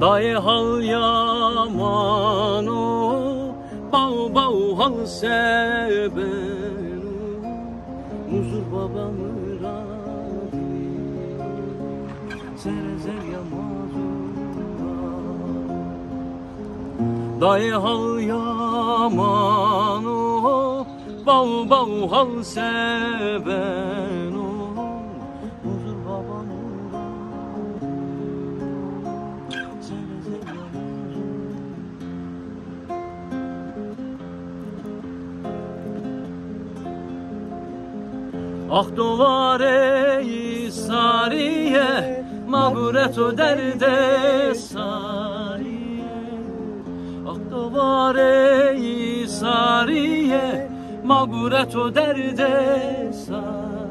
Dayı hal yamano Bau bau hal sebenu. Muzur babamı radi Serezer yamazura Dayı hal yamano Bau bau hal sebenu Ah dovare sariye Mağuret o derde sariye. Ah dovare sariye Mağuret o derde sariye